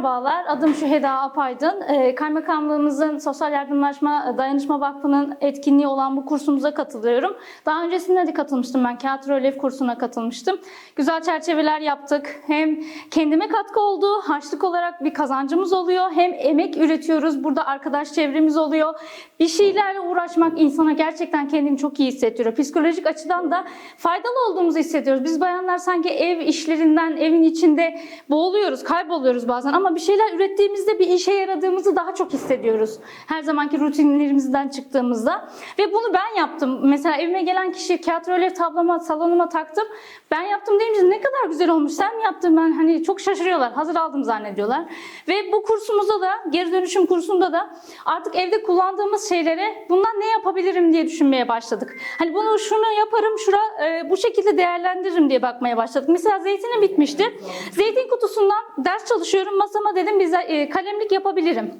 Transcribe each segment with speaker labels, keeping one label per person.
Speaker 1: Merhabalar, adım Şüheda Apaydın. Ee, Kaymakamlığımızın Sosyal Yardımlaşma Dayanışma Vakfı'nın etkinliği olan bu kursumuza katılıyorum. Daha öncesinde de katılmıştım ben. Kağıt rölyef kursuna katılmıştım. Güzel çerçeveler yaptık. Hem kendime katkı oldu, harçlık olarak bir kazancımız oluyor. Hem emek üretiyoruz. Burada arkadaş çevremiz oluyor. Bir şeylerle uğraşmak insana gerçekten kendini çok iyi hissettiriyor. Psikolojik açıdan da faydalı olduğumuzu hissediyoruz. Biz bayanlar sanki ev işlerinden, evin içinde boğuluyoruz, kayboluyoruz bazen ama bir şeyler ürettiğimizde bir işe yaradığımızı daha çok hissediyoruz. Her zamanki rutinlerimizden çıktığımızda. Ve bunu ben yaptım. Mesela evime gelen kişi kağıt rölyef tabloma, salonuma taktım. Ben yaptım deyince ne kadar güzel olmuş. Sen mi yaptın? Ben hani çok şaşırıyorlar. Hazır aldım zannediyorlar. Ve bu kursumuzda da, geri dönüşüm kursunda da artık evde kullandığımız şeylere bundan ne yapabilirim diye düşünmeye başladık. Hani bunu şunu yaparım, şura e, bu şekilde değerlendiririm diye bakmaya başladık. Mesela zeytinim bitmişti. Zeytin kutusundan ders çalışıyorum. Masama dedim bize kalemlik yapabilirim.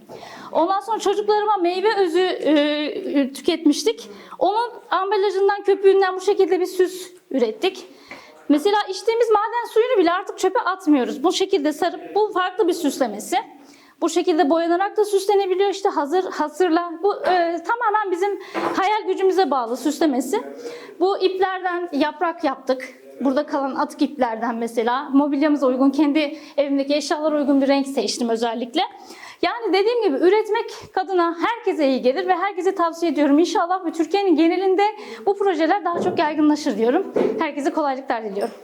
Speaker 1: Ondan sonra çocuklarıma meyve özü e, tüketmiştik. Onun ambalajından, köpüğünden bu şekilde bir süs ürettik. Mesela içtiğimiz maden suyunu bile artık çöpe atmıyoruz. Bu şekilde sarıp bu farklı bir süslemesi. Bu şekilde boyanarak da süslenebiliyor işte hazır hasırla. Bu e, tamamen bizim hayal gücümüze bağlı süslemesi. Bu iplerden yaprak yaptık. Burada kalan atık iplerden mesela mobilyamıza uygun, kendi evimdeki eşyalara uygun bir renk seçtim özellikle. Yani dediğim gibi üretmek kadına herkese iyi gelir ve herkese tavsiye ediyorum. İnşallah bu Türkiye'nin genelinde bu projeler daha çok yaygınlaşır diyorum. Herkese kolaylıklar diliyorum.